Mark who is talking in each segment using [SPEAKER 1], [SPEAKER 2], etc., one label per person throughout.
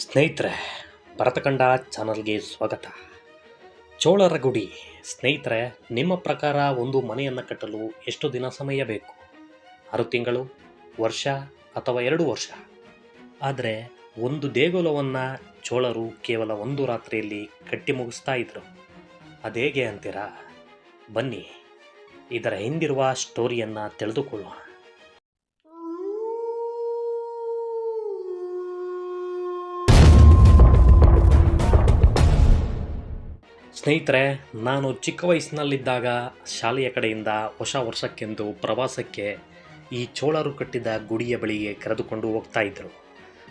[SPEAKER 1] ಸ್ನೇಹಿತರೆ, ಭರತಕಂಡ ಚಾನಲ್ಗೆ ಸ್ವಾಗತ. ಚೋಳರ ಗುಡಿ ಸ್ನೇಹಿತರೆ, ನಿಮ್ಮ ಪ್ರಕಾರ ಒಂದು ಮನೆಯನ್ನು ಕಟ್ಟಲು ಎಷ್ಟು ದಿನ ಸಮಯ ಬೇಕು? ಆರು ತಿಂಗಳು, ವರ್ಷ ಅಥವಾ ಎರಡು ವರ್ಷ? ಆದರೆ ಒಂದು ದೇಗುಲವನ್ನು ಚೋಳರು ಕೇವಲ ಒಂದು ರಾತ್ರಿಯಲ್ಲಿ ಕಟ್ಟಿ ಮುಗಿಸ್ತಾ ಇದ್ರು. ಅದೇಗೆ ಅಂತೀರಾ? ಬನ್ನಿ, ಇದರ ಹಿಂದಿರುವ ಸ್ಟೋರಿಯನ್ನು ತಿಳಿದುಕೊಳ್ಳೋಣ. ಸ್ನೇಹಿತರೆ, ನಾನು ಚಿಕ್ಕ ವಯಸ್ಸಿನಲ್ಲಿದ್ದಾಗ ಶಾಲೆಯ ಕಡೆಯಿಂದ ಹೊಸ ವರ್ಷಕ್ಕೆಂದು ಪ್ರವಾಸಕ್ಕೆ ಈ ಚೋಳರು ಕಟ್ಟಿದ ಗುಡಿಯ ಬಳಿಗೆ ಕರೆದುಕೊಂಡು ಹೋಗ್ತಾ ಇದ್ದರು.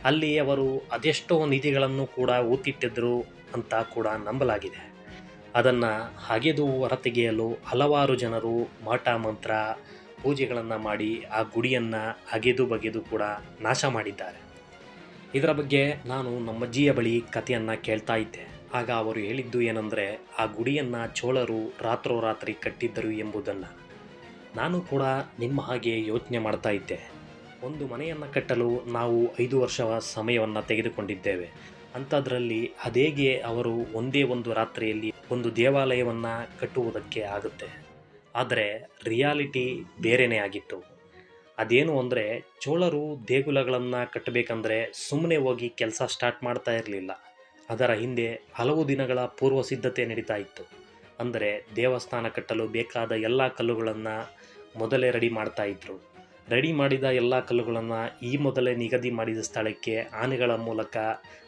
[SPEAKER 1] ಅಲ್ಲಿ ಅವರು ಅದೆಷ್ಟೋ ನಿಧಿಗಳನ್ನು ಕೂಡ ಊತಿಟ್ಟಿದ್ದರು ಅಂತ ಕೂಡ ನಂಬಲಾಗಿದೆ. ಅದನ್ನು ಅಗೆದು ಹೊರತೆಗೆಯಲು ಹಲವಾರು ಜನರು ಮಾಟ ಮಂತ್ರ, ಪೂಜೆಗಳನ್ನು ಮಾಡಿ ಆ ಗುಡಿಯನ್ನು ಅಗೆದು ಬಗೆದು ಕೂಡ ನಾಶ ಮಾಡಿದ್ದಾರೆ. ಇದರ ಬಗ್ಗೆ ನಾನು ನಮ್ಮಜ್ಜಿಯ ಬಳಿ ಕಥೆಯನ್ನು ಕೇಳ್ತಾ ಇದ್ದೆ. ಆಗ ಅವರು ಹೇಳಿದ್ದು ಏನಂದರೆ, ಆ ಗುಡಿಯನ್ನು ಚೋಳರು ರಾತ್ರೋರಾತ್ರಿ ಕಟ್ಟಿದ್ದರು ಎಂಬುದನ್ನು. ನಾನು ಕೂಡ ನಿಮ್ಮ ಹಾಗೆ ಯೋಚನೆ ಮಾಡ್ತಾ ಇದ್ದೆ. ಒಂದು ಮನೆಯನ್ನು ಕಟ್ಟಲು ನಾವು ಐದು ವರ್ಷ ಸಮಯವನ್ನು ತೆಗೆದುಕೊಂಡಿದ್ದೇವೆ. ಅಂಥದ್ರಲ್ಲಿ ಅದೇಗೆ ಅವರು ಒಂದೇ ಒಂದು ರಾತ್ರಿಯಲ್ಲಿ ಒಂದು ದೇವಾಲಯವನ್ನು ಕಟ್ಟುವುದಕ್ಕೆ ಆಗುತ್ತೆ. ಆದರೆ ರಿಯಾಲಿಟಿ ಬೇರೆಯೇ ಆಗಿತ್ತು. ಅದೇನು ಅಂದರೆ, ಚೋಳರು ದೇಗುಲಗಳನ್ನು ಕಟ್ಟಬೇಕಂದ್ರೆ ಸುಮ್ಮನೆ ಹೋಗಿ ಕೆಲಸ ಸ್ಟಾರ್ಟ್ ಮಾಡ್ತಾ ಇರಲಿಲ್ಲ. ಅದರ ಹಿಂದೆ ಹಲವು ದಿನಗಳ ಪೂರ್ವ ಸಿದ್ಧತೆ ನಡೀತಾ ಇತ್ತು. ಅಂದರೆ ದೇವಸ್ಥಾನ ಕಟ್ಟಲು ಬೇಕಾದ ಎಲ್ಲ ಕಲ್ಲುಗಳನ್ನು ಮೊದಲೇ ರೆಡಿ ಮಾಡ್ತಾ ಇದ್ದರು ರೆಡಿ ಮಾಡಿದ ಎಲ್ಲ ಕಲ್ಲುಗಳನ್ನು ಈ ಮೊದಲೇ ನಿಗದಿ ಮಾಡಿದ ಸ್ಥಳಕ್ಕೆ ಆನೆಗಳ ಮೂಲಕ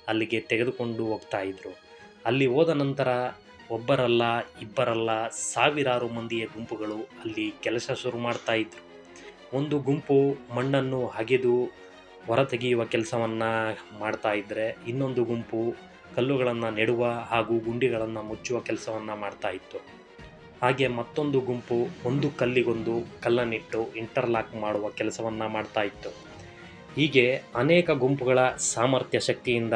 [SPEAKER 1] ಅಲ್ಲಿಗೆ ತೆಗೆದುಕೊಂಡು ಹೋಗ್ತಾ ಇದ್ದರು ಅಲ್ಲಿ ಹೋದ ನಂತರ ಒಬ್ಬರಲ್ಲ, ಇಬ್ಬರಲ್ಲ ಸಾವಿರಾರು ಮಂದಿಯ ಗುಂಪುಗಳು ಅಲ್ಲಿ ಕೆಲಸ ಶುರು ಮಾಡ್ತಾ ಇದ್ದರು ಒಂದು ಗುಂಪು ಮಣ್ಣನ್ನು ಅಗೆದು ಹೊರತೆಗೆಯುವ ಕೆಲಸವನ್ನು ಮಾಡ್ತಾ ಇದ್ದರೆ ಇನ್ನೊಂದು ಗುಂಪು ಕಲ್ಲುಗಳನ್ನು ನೆಡುವ ಹಾಗೂ ಗುಂಡಿಗಳನ್ನು ಮುಚ್ಚುವ ಕೆಲಸವನ್ನು ಮಾಡ್ತಾ ಇತ್ತು. ಹಾಗೆ ಮತ್ತೊಂದು ಗುಂಪು ಒಂದು ಕಲ್ಲಿಗೊಂದು ಕಲ್ಲನ್ನಿಟ್ಟು ಇಂಟರ್ಲಾಕ್ ಮಾಡುವ ಕೆಲಸವನ್ನು ಮಾಡ್ತಾ ಇತ್ತು. ಹೀಗೆ ಅನೇಕ ಗುಂಪುಗಳ ಸಾಮರ್ಥ್ಯ ಶಕ್ತಿಯಿಂದ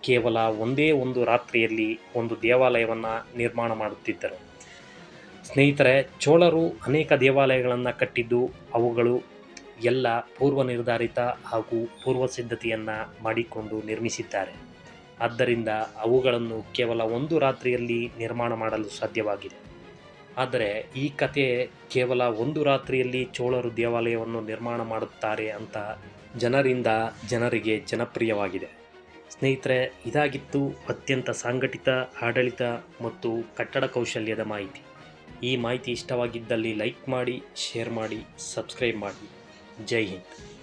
[SPEAKER 1] ಕೇವಲ ಒಂದೇ ಒಂದು ರಾತ್ರಿಯಲ್ಲಿ ಒಂದು ದೇವಾಲಯವನ್ನು ನಿರ್ಮಾಣ ಮಾಡುತ್ತಿದ್ದರು. ಸ್ನೇಹಿತರೆ, ಚೋಳರು ಅನೇಕ ದೇವಾಲಯಗಳನ್ನು ಕಟ್ಟಿದ್ದು ಅವುಗಳು ಎಲ್ಲ ಪೂರ್ವ ನಿರ್ಧಾರಿತ ಹಾಗೂ ಪೂರ್ವ ಸಿದ್ಧತೆಯನ್ನು ಮಾಡಿಕೊಂಡು ನಿರ್ಮಿಸಿದ್ದಾರೆ. ಆದ್ದರಿಂದ ಅವುಗಳನ್ನು ಕೇವಲ ಒಂದು ರಾತ್ರಿಯಲ್ಲಿ ನಿರ್ಮಾಣ ಮಾಡಲು ಸಾಧ್ಯವಾಗಿದೆ. ಆದರೆ ಈ ಕತೆ ಕೇವಲ ಒಂದು ರಾತ್ರಿಯಲ್ಲಿ ಚೋಳರು ದೇವಾಲಯವನ್ನು ನಿರ್ಮಾಣ ಮಾಡುತ್ತಾರೆ ಅಂತ ಜನರಿಂದ ಜನರಿಗೆ ಜನಪ್ರಿಯವಾಗಿದೆ. ಸ್ನೇಹಿತರೆ, ಇದಾಗಿತ್ತು ಅತ್ಯಂತ ಸಂಘಟಿತ, ಆಡಳಿತ ಮತ್ತು ಕಟ್ಟಡ ಕೌಶಲ್ಯದ ಮಾಹಿತಿ. ಈ ಮಾಹಿತಿ ಇಷ್ಟವಾಗಿದ್ದಲ್ಲಿ ಲೈಕ್ ಮಾಡಿ, ಶೇರ್ ಮಾಡಿ, ಸಬ್ಸ್ಕ್ರೈಬ್ ಮಾಡಿ. ಜೈ ಹಿಂದ್.